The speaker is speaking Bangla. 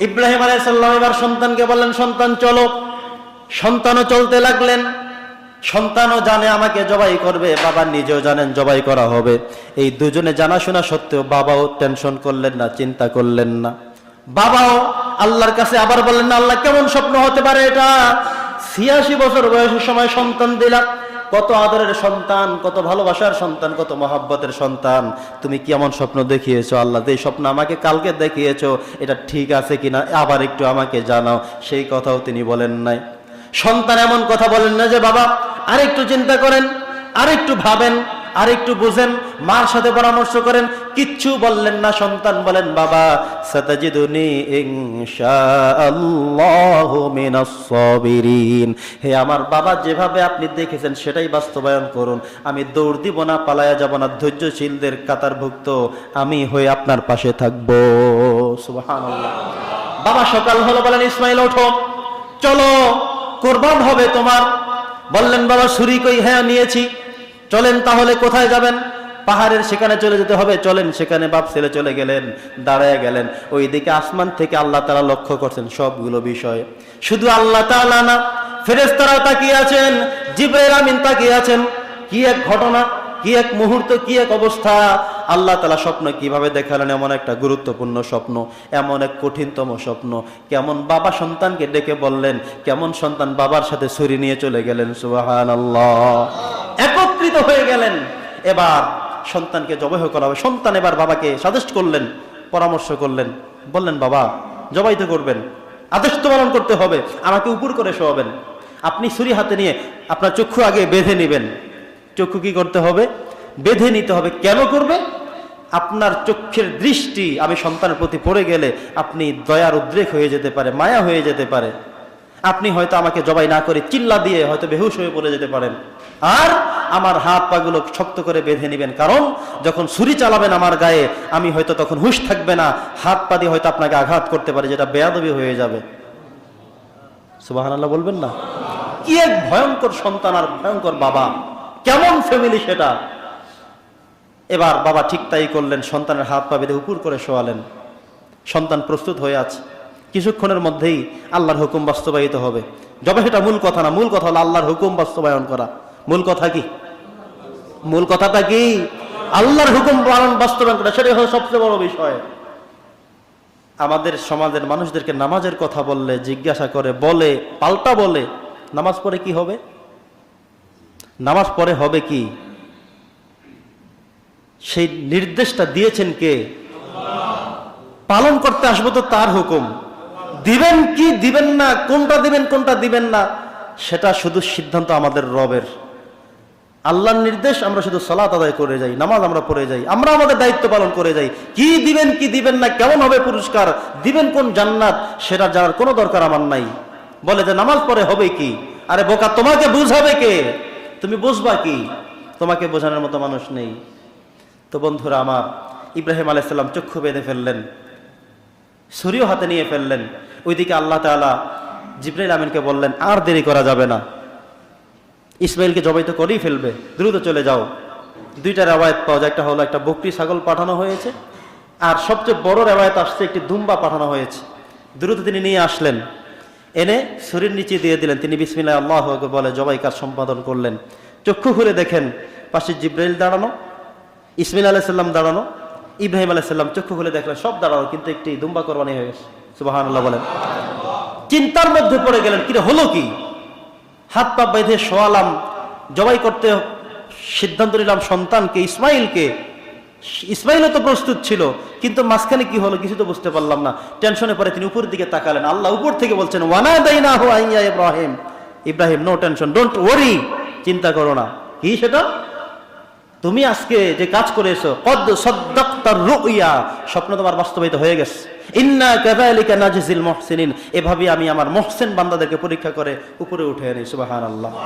ইব্রাহিম আলাইসাল্লাম এবার সন্তানকে বললেন, সন্তান, চলো। সন্তানও চলতে লাগলেন। সন্তানও জানে আমাকে জবাই করবে, বাবা নিজেও জানেন জবাই করা হবে। এই দুজনে জানাশোনা সত্ত্বেও বাবাও টেনশন করলেন না, চিন্তা করলেন না। বাবাও আল্লাহর কাছে আবার বললেন না আল্লাহ, কেমন স্বপ্ন হতে পারে এটা? ছিয়াশি বছর বয়সের সময় সন্তান দিলাম। কত আদরের সন্তান, কত ভালোবাসার সন্তান, কত মহাব্বতের সন্তান। তুমি কি এমন স্বপ্ন দেখিয়েছো? আল্লাহ এই স্বপ্ন আমাকে কালকে দেখিয়েছো, এটা ঠিক আছে কিনা? আবার একটু আমাকে জানাও। সেই কথাও তিনি বলেন নাই। সন্তান এমন কথা বলেন না যে, বাবা, আরেকটু চিন্তা করেন, আরেকটু ভাবেন। আরেকটু বুঝেন, মার সাথে পরামর্শ করেন, কিচ্ছু বললেন না, সন্তান বলেন, বাবা, সাতাজিদুনি হে আমার বাবা, যেভাবে আপনি দেখেছেন, সেটাই বাস্তবায়ন করুন। আমি দৌড় দিব না, পালায়া যাব না, ধৈর্যশীলদের কাতারভুক্ত আমি হয়ে আপনার পাশে থাকব। বাবা, সকাল হলো বলেন, ইসমাইল, ওঠো। চলো, কোরবান হবে তোমার। বললেন, বাবা, ছুরি কই? হ্যাঁ নিয়েছি। চলেন তাহলে কোথায় যাবেন? পাহাড়ের সেখানে চলে যেতে হবে। চলেন, সেখানে বাপ ছেলে চলে গেলেন, দাঁড়ায় গেলেন। ওই দিকে আসমান থেকে আল্লাহ তারা লক্ষ্য করছেন সবগুলো বিষয়। শুধু আল্লাহ তাআলা না ফেরেশতারা তাকিয়ে আছেন, জিব্রাইল আমিন তাকিয়ে আছেন। কি এক ঘটনা, কি এক মুহূর্ত, কি এক অবস্থা? আল্লাহ তালা স্বপ্ন কীভাবে দেখালেন? এমন একটা গুরুত্বপূর্ণ স্বপ্ন, এমন এক কঠিনতম স্বপ্ন। কেমন বাবা সন্তানকে ডেকে বললেন, কেমন সন্তান বাবার সাথে ছুরি নিয়ে চলে গেলেন সুবাহান একত্রিত হয়ে গেলেন। এবার সন্তানকে জবাই করা হবে। সন্তান এবার বাবাকে সাজেস্ট করলেন, পরামর্শ করলেন, বললেন, বাবা, জবাই তো করবেন। আদেশ তো পালন করতে হবে। আমাকে উপর করে শোয়াবেন। আপনি ছুরি হাতে নিয়ে আপনার চক্ষু আগে বেঁধে নেবেন। চক্ষু কি করতে হবে? বেঁধে নিতে হবে। কেন করবে? আপনার চক্ষের দৃষ্টি, আমি সন্তানের প্রতি পড়ে গেলে আপনি দয়ার উদ্রেক হয়ে যেতে পারে, মায়া হয়ে যেতে পারে। আপনি হয়তো আমাকে জবাই না করে চিল্লা দিয়ে হয়তো বেহুশ হয়ে পড়ে যেতে পারেন। আর আমার হাত পাগুলো শক্ত করে বেঁধে নেবেন, কারণ যখন ছুরি চালাবেন আমার গায়ে, আমি হয়তো তখন হুশ থাকবে না, হাত পা দিয়ে হয়তো আপনাকে আঘাত করতে পারে, যেটা বেয়াদবি হয়ে যাবে। আল্লাহ বলবেন না? কি এক ভয়ঙ্কর সন্তান আর ভয়ঙ্কর বাবা। কেমন ফ্যামিলি সেটা? এবার বাবা ঠিক তাই করলেন, সন্তানের হাত পা বেঁধে উপর করে শোয়ালেন। সন্তান প্রস্তুত হয়ে আছে। কিছুক্ষণের মধ্যেই আল্লাহর হুকুম বাস্তবায়িত হবে। যবে সেটা মূল কথা না, মূল কথা হলো আল্লাহর হুকুম বাস্তবায়ন করা। মূল কথা কি? মূল কথাটা কি? আল্লাহর হুকুম পালন, বাস্তবায়ন করা, সেটাই হলো সবচেয়ে বড় বিষয়। আমাদের সমাজের মানুষদেরকে নামাজের কথা বললে, জিজ্ঞাসা করে, বলে, পাল্টা বলে, নামাজ পড়ে কি হবে? নামাজ পড়ে হবে কি? সেই নির্দেশটা দিয়েছেন কে? পালন করতে আসব তো তার হুকুম। দিবেন কি দিবেন না, কোনটা দিবেন কোনটা দিবেন না, সেটা শুধু সিদ্ধান্ত আমাদের রবের। আল্লাহর নির্দেশ আমরা শুধু সালাত আদায় করে যাই, নামাজ আমরা পড়ে যাই, আমরা আমাদের দায়িত্ব পালন করে যাই। কি দিবেন কি দিবেন না, কেমন হবে পুরস্কার, দিবেন কোন জান্নাত, সেটা জানার কোনো দরকার আমার নাই। বলে যে নামাজ পড়ে হবে কি? আরে বোকা, তোমাকে বুঝাবে কে? তুমি বুঝবা কি? তোমাকে বোঝানোর মতো মানুষ নেই। তো বন্ধুরা আমার ইব্রাহিম আলাইসাল্লাম চক্ষু বেঁধে ফেললেন। ছুরিও হাতে নিয়ে ফেললেন। ওইদিকে আল্লাহ তাআলা জিব্রাইল আমিনকে বললেন, আর দেরি করা যাবে না। ইসমাইলকে জবাই তো করেই ফেলবে। দ্রুত চলে যাও। দুইটা রেওয়ায়ত পাওয়া যায়। একটা হলো একটা বকরি ছাগল পাঠানো হয়েছে, আর সবচেয়ে বড় রেওয়ায়ত আসছে একটি দুম্বা পাঠানো হয়েছে। দ্রুত তিনি নিয়ে আসলেন। এনে শরীর নিচে দিয়ে দিলেন। তিনি বিসমিল্লাহ, আল্লাহ বলে জবাই কাজ সম্পাদন করলেন। চক্ষু খুলে দেখেন, পাশে জিব্রাইল দাঁড়ানো, ইসমাইল আলাইসাল্লাম দাঁড়ানো ইব্রাহিম আলাইসাল্লাম চক্ষু খুলে দেখলেন সব দাঁড়ানো কিন্তু একটি দুম্বা কোরবানি হয়ে গেছে। সুবাহান বলেন। চিন্তার মধ্যে পড়ে গেলেন, কিরে হলো কি? হাত পা বেঁধে শোয়ালাম, জবাই করতে সিদ্ধান্ত নিলাম সন্তানকে, ইসমাইলকে। ইসমাইলও তো প্রস্তুত ছিল, কিন্তু মাঝখানে কি হলো কিছু তো বুঝতে পারলাম না। টেনশনে পরে তিনি উপর দিকে তাকালেন। আল্লাহ উপর থেকে বলছেন ওয়ানা দাই না হো আইয়া Ibrahim. Ibrahim, no tension, don't worry, চিন্তা করো না। কি সেটা? তুমি আজকে যে কাজ করে করেছ, কদ স্বপ্ন তোমার বাস্তবায়িত হয়ে গেছে। ইন্না কাযালিকা নাজিজিল মুহসিনিন। এভাবে আমি আমার মুহসিন বান্দাদেরকে পরীক্ষা করে উপরে উঠে আনি, সুবহানাল্লাহ।